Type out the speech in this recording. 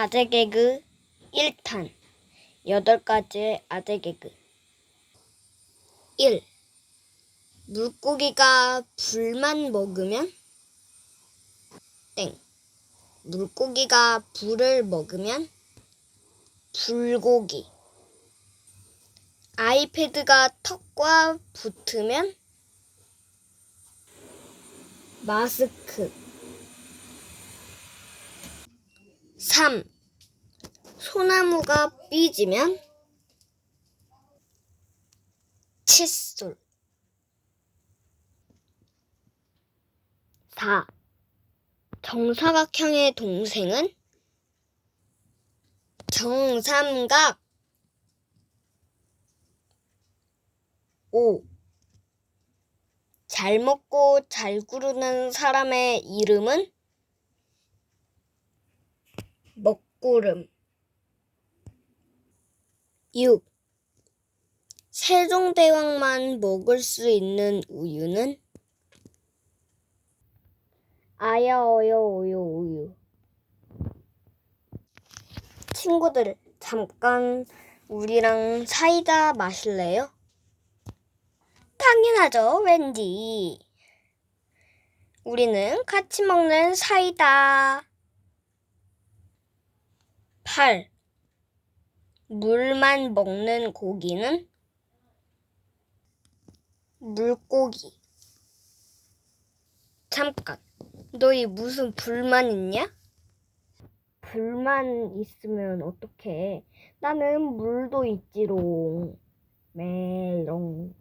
아재 개그 1탄 8가지의 아재 개그. 1. 물고기가 불만 먹으면? 땡. 물고기가 불을 먹으면? 불고기. 아이패드가 턱과 붙으면? 마스크 3. 소나무가 삐지면 칫솔 4. 정사각형의 동생은 정삼각 5. 잘 먹고 잘 구르는 사람의 이름은 먹구름. 6. 세종대왕만 먹을 수 있는 우유는? 아야 어여 우유 우유. 친구들 잠깐 우리랑 사이다 마실래요? 당연하죠 왠지 우리는 같이 먹는 사이다 8. 물만 먹는 고기는 물고기. 잠깐, 너희 무슨 불만 있냐? 불만 있으면 어떡해. 나는 물도 있지롱. 메롱.